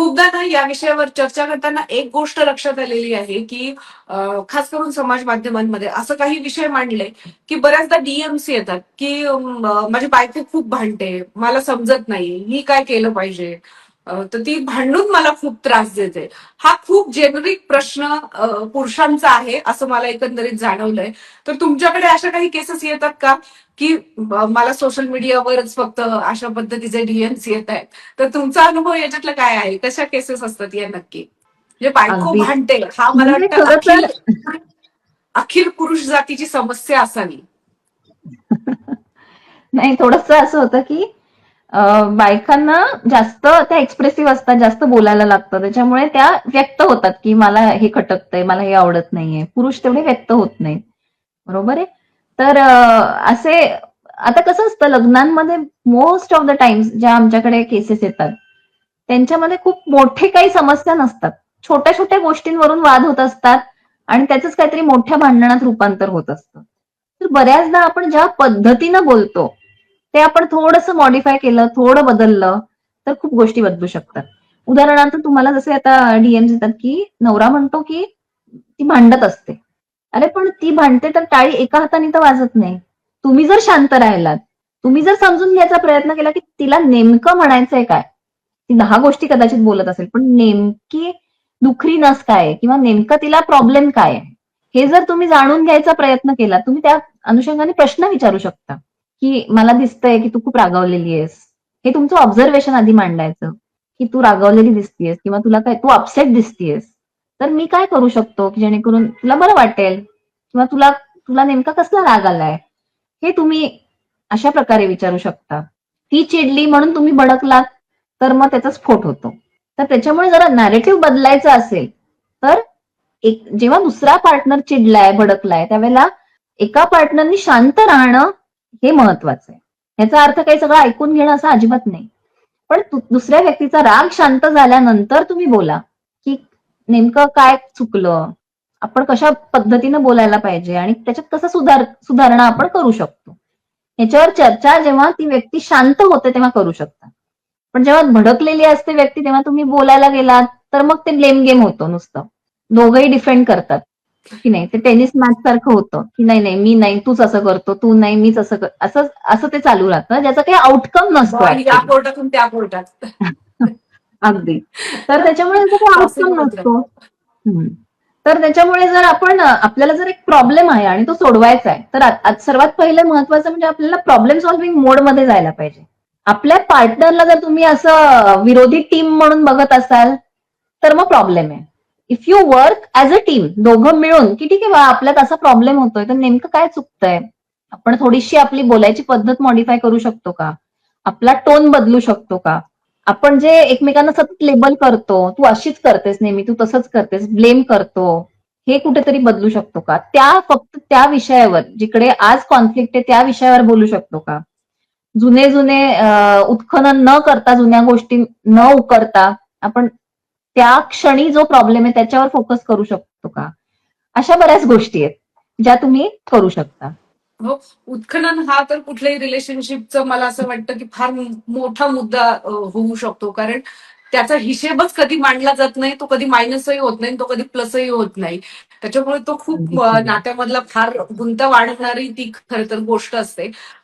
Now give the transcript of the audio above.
खूपदा ना या विषयावर चर्चा करताना एक गोष्ट लक्षात आलेली आहे की खास करून समाज माध्यमांमध्ये असं काही विषय मांडले की बऱ्याचदा डीएमसी येतात की माझी बायको खूप भांडते मला समजत नाही मी काय केलं पाहिजे? तर ती भांडून मला खूप त्रास देते. हा खूप जेनरिक प्रश्न पुरुषांचा आहे असं मला एकंदरीत जाणवलंय. तर तुमच्याकडे अशा काही केसेस येतात का? की मला सोशल मीडियावरच फक्त अशा पद्धतीचे डीएम्स येत आहेत. तर तुमचा अनुभव याच्यातला काय आहे? कशा केसेस असतात या नक्की? म्हणजे बायको. भांडते. हा मला म्हणजे वाटतं अखिल पुरुष जातीची समस्या असावी. नाही थोडस असं होतं की बायकांना जास्त त्या एक्सप्रेसिव्ह असतात जास्त बोलायला लागतं. त्याच्यामुळे त्या व्यक्त होतात की मला हे खटकतंय मला हे आवडत नाहीये. पुरुष तेवढे व्यक्त होत नाहीत. बरोबर आहे? तर असे आता कसं असतं लग्नांमध्ये मोस्ट ऑफ द टाइम्स ज्या आमच्याकडे केसेस येतात त्यांच्यामध्ये खूप मोठे काही समस्या नसतात. छोट्या छोट्या गोष्टींवरून वाद होत असतात आणि त्याच काहीतरी मोठ्या भांडणात रूपांतर होत असतं. तर बऱ्याचदा आपण ज्या पद्धतीनं बोलतो ते आपण थोडंसं मॉडिफाय केलं थोडं बदललं तर खूप गोष्टी बदलू शकतात. उदाहरणार्थ तुम्हाला जसे आता डीएम येतात की नवरा म्हणतो की ती भांडत असते. अरे पण ती भांडते तर टाळी एका हाताने तर वाजत नाही. तुम्ही जर शांत राहिलात तुम्ही जर समजून घ्यायचा प्रयत्न केला की तिला नेमकं म्हणायचंय काय? ती दहा गोष्टी कदाचित बोलत असेल पण नेमकी दुखरी नस काय किंवा नेमकं तिला प्रॉब्लेम काय आहे? हे जर तुम्ही जाणून घ्यायचा प्रयत्न केला तुम्ही त्या अनुषंगाने प्रश्न विचारू शकता. की मला दिसतंय की तू खूप रागावलेली आहेस. हे तुमचं ऑब्झर्वेशन आधी मांडायचं की तू रागावलेली दिसतीयस किंवा तुला काय तू अपसेट दिसतीयस. तर मी काय करू शकतो की जेणेकरून तुला बरं वाटेल किंवा तुला तुला नेमका कसला राग आलाय? हे तुम्ही अशा प्रकारे विचारू शकता. ती चिडली म्हणून तुम्ही भडकलात तर मग त्याचा स्फोट होतो. तर त्याच्यामुळे जरा नॅरेटिव्ह बदलायचं असेल तर एक जेव्हा दुसरा पार्टनर चिडलाय भडकलाय त्यावेळेला एका पार्टनरनी शांत राहणं हे महत्वाचं आहे. याचा अर्थ काही सगळं ऐकून घेणं असं अजिबात नाही. पण दुसऱ्या व्यक्तीचा राग शांत झाल्यानंतर तुम्ही बोला की नेमकं काय चुकलं? आपण कशा पद्धतीनं बोलायला पाहिजे? आणि त्याच्यात कसं सुधार सुधारणा आपण करू शकतो? याच्यावर चर्चा जेव्हा ती व्यक्ती शांत होते तेव्हा करू शकता पण जेव्हा भडकलेली असते व्यक्ती तेव्हा तुम्ही बोलायला गेलात तर मग ते ब्लेम गेम होतो नुसतं. दोघंही डिफेंड करतात. की नाही ते टेनिस मॅच सारखं होतं. की नाही नाही मी नाही तूच असं करतो तू नाही मीच असं कर असं असं ते चालू राहतं. ज्याचा काही आउटकम नसतो या. कोर्टातून त्या कोर्टात अगदी. तर त्याच्यामुळे याचा काही आउटकम नसतो. तर त्याच्यामुळे जर आपण आपल्याला जर एक प्रॉब्लेम आहे आणि तो सोडवायचा आहे तर सर्वात पहिलं महत्वाचं म्हणजे आपल्याला प्रॉब्लेम सॉल्व्हिंग मोडमध्ये जायला पाहिजे. आपल्या पार्टनरला जर तुम्ही असं विरोधी टीम म्हणून बघत असाल तर मग प्रॉब्लेम आहे. If you work as a team दोघं मिळून की ठीक आहे बा आपल्यात असा प्रॉब्लेम होतोय तर नेमकं काय चुकतंय? आपण थोडीशी आपली बोलायची पद्धत मॉडिफाय करू शकतो का? आपला टोन बदलू शकतो का? आपण जे एकमेकांना सतत लेबल करतो तू अशीच करतेस नेहमी तू तसंच करतेस ब्लेम करतो हे कुठेतरी बदलू शकतो का? त्या फक्त त्या विषयावर जिकडे आज कॉन्फ्लिक्ट आहे त्या विषयावर बोलू शकतो का? जुने जुने उत्खनन न करता जुन्या गोष्टी न उकरता आपण त्या क्षणी जो प्रॉब्लेम आहे त्याच्यावर फोकस करू शकतो का? अशा बऱ्याच गोष्टी आहेत ज्या तुम्ही करू शकता. हो उत्खनन हा तर कुठल्याही रिलेशनशिपचं मला असं वाटतं की फार मोठा मुद्दा होऊ शकतो. कारण त्याचा हिशेबच कधी मांडला जात नाही तो कधी मायनसही होत नाही तो कधी प्लसही होत नाही. त्याच्यामुळे तो खूप नात्यामधला फार गुंता वाढणारी ती खरं तर गोष्ट असते.